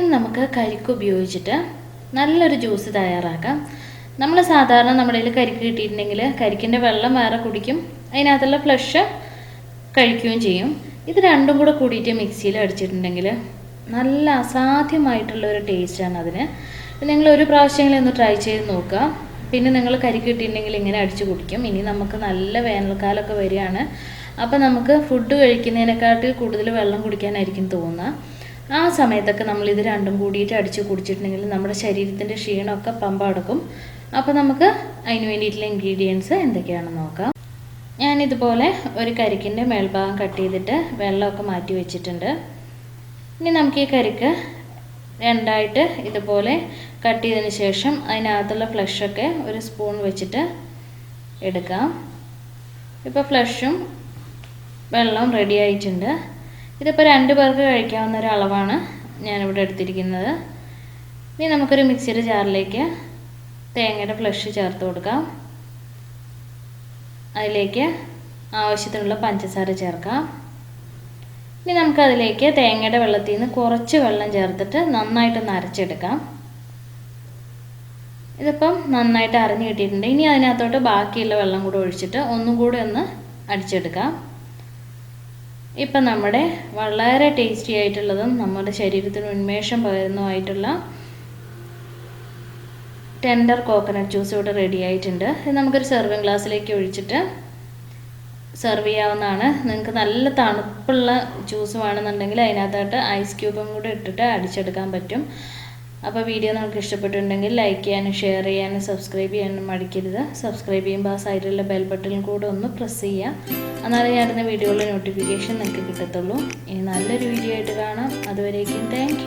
നമുക്ക് കരിക്ക് ഉപയോഗിച്ചിട്ട് നല്ലൊരു ജ്യൂസ് തയ്യാറാക്കാം. നമ്മൾ സാധാരണ നമ്മുടെ കയ്യിൽ കരിക്ക് കിട്ടിയിട്ടുണ്ടെങ്കിൽ കരിക്കിന്റെ വെള്ളം വേറെ കുടിക്കും. അതിനകത്തുള്ള ഫ്ലഷ് കഴിക്കുകയും ചെയ്യും. ഇത് രണ്ടും കൂടെ കൂടിയിട്ട് മിക്സിയിൽ അടിച്ചിട്ടുണ്ടെങ്കിൽ നല്ല അസാധ്യമായിട്ടുള്ള ഒരു ടേസ്റ്റാണ് അതിന്. നിങ്ങൾ ഒരു പ്രാവശ്യമെങ്കിലും ഒന്ന് ട്രൈ ചെയ്ത് നോക്കുക. പിന്നെ നിങ്ങൾ കരിക്ക് കിട്ടിയിട്ടുണ്ടെങ്കിൽ ഇങ്ങനെ അടിച്ച് കുടിക്കും. ഇനി നമുക്ക് നല്ല വേനൽക്കാലമൊക്കെ വരികയാണ്. അപ്പോൾ നമുക്ക് ഫുഡ് കഴിക്കുന്നതിനെക്കാട്ടിൽ കൂടുതൽ വെള്ളം കുടിക്കാനായിരിക്കും തോന്നുക. ആ സമയത്തൊക്കെ നമ്മൾ ഇത് രണ്ടും കൂടിയിട്ട് അടിച്ച് കുടിച്ചിട്ടുണ്ടെങ്കിൽ നമ്മുടെ ശരീരത്തിന്റെ ക്ഷീണമൊക്കെ പമ്പ അടക്കും. അപ്പോൾ നമുക്ക് അതിന് വേണ്ടിയിട്ടുള്ള ഇൻഗ്രീഡിയൻസ് എന്തൊക്കെയാണെന്ന് നോക്കാം. ഞാനിതുപോലെ ഒരു കരിക്കിന്റെ മേൽഭാഗം കട്ട് ചെയ്തിട്ട് വെള്ളമൊക്കെ മാറ്റി വെച്ചിട്ടുണ്ട്. ഇനി നമുക്ക് ഈ കരിക്ക് രണ്ടായിട്ട് ഇതുപോലെ കട്ട് ചെയ്തതിന് ശേഷം അതിനകത്തുള്ള ഫ്ലഷൊക്കെ ഒരു സ്പൂൺ വെച്ചിട്ട് എടുക്കാം. ഇപ്പോൾ ഫ്ലഷും വെള്ളവും റെഡി ആയിട്ടുണ്ട്. ഇതിപ്പോൾ രണ്ട് പേർക്ക് കഴിക്കാവുന്ന ഒരു അളവാണ് ഞാനിവിടെ എടുത്തിരിക്കുന്നത്. ഇനി നമുക്കൊരു മിക്സിയുടെ ജാറിലേക്ക് തേങ്ങയുടെ ഫ്ലഷ് ചേർത്ത് കൊടുക്കാം. അതിലേക്ക് ആവശ്യത്തിനുള്ള പഞ്ചസാര ചേർക്കാം. ഇനി നമുക്കതിലേക്ക് തേങ്ങയുടെ വെള്ളത്തിൽ നിന്ന് കുറച്ച് വെള്ളം ചേർത്തിട്ട് നന്നായിട്ടൊന്ന് അരച്ചെടുക്കാം. ഇതിപ്പം നന്നായിട്ട് അരഞ്ഞു കിട്ടിയിട്ടുണ്ട്. ഇനി അതിനകത്തോട്ട് ബാക്കിയുള്ള വെള്ളം കൂടെ ഒഴിച്ചിട്ട് ഒന്നും കൂടെ ഒന്ന് അടിച്ചെടുക്കാം. ഇപ്പം നമ്മുടെ വളരെ ടേസ്റ്റി ആയിട്ടുള്ളതും നമ്മുടെ ശരീരത്തിന് ഉന്മേഷം പകരുന്നതുമായിട്ടുള്ള ടെൻഡർ കോക്കനട്ട് ജ്യൂസ് ഇവിടെ റെഡി ആയിട്ടുണ്ട്. ഇത് നമുക്കൊരു സെർവിങ് ഗ്ലാസ്സിലേക്ക് ഒഴിച്ചിട്ട് സെർവ് ചെയ്യാവുന്നതാണ്. നിങ്ങൾക്ക് നല്ല തണുപ്പുള്ള ജ്യൂസ് വേണമെന്നുണ്ടെങ്കിൽ അതിനകത്തായിട്ട് ഐസ് ക്യൂബും കൂടെ ഇട്ടിട്ട് അടിച്ചെടുക്കാൻ പറ്റും. അപ്പോൾ വീഡിയോ നിങ്ങൾക്ക് ഇഷ്ടപ്പെട്ടിട്ടുണ്ടെങ്കിൽ ലൈക്ക് ചെയ്യാനും ഷെയർ ചെയ്യാനും സബ്സ്ക്രൈബ് ചെയ്യാനും മടിക്കരുത്. സബ്സ്ക്രൈബ് ചെയ്യുമ്പോൾ ആ സൈഡിലുള്ള ബെൽ ബട്ടണിൽ കൂടെ ഒന്ന് പ്രസ് ചെയ്യാം. എന്നാലേ ഞാനിടുന്ന വീഡിയോയിലെ നോട്ടിഫിക്കേഷൻ നിങ്ങൾക്ക് കിട്ടത്തുള്ളൂ. ഇനി നല്ലൊരു വീഡിയോ ആയിട്ട് കാണാം. അതുവരേക്കും താങ്ക്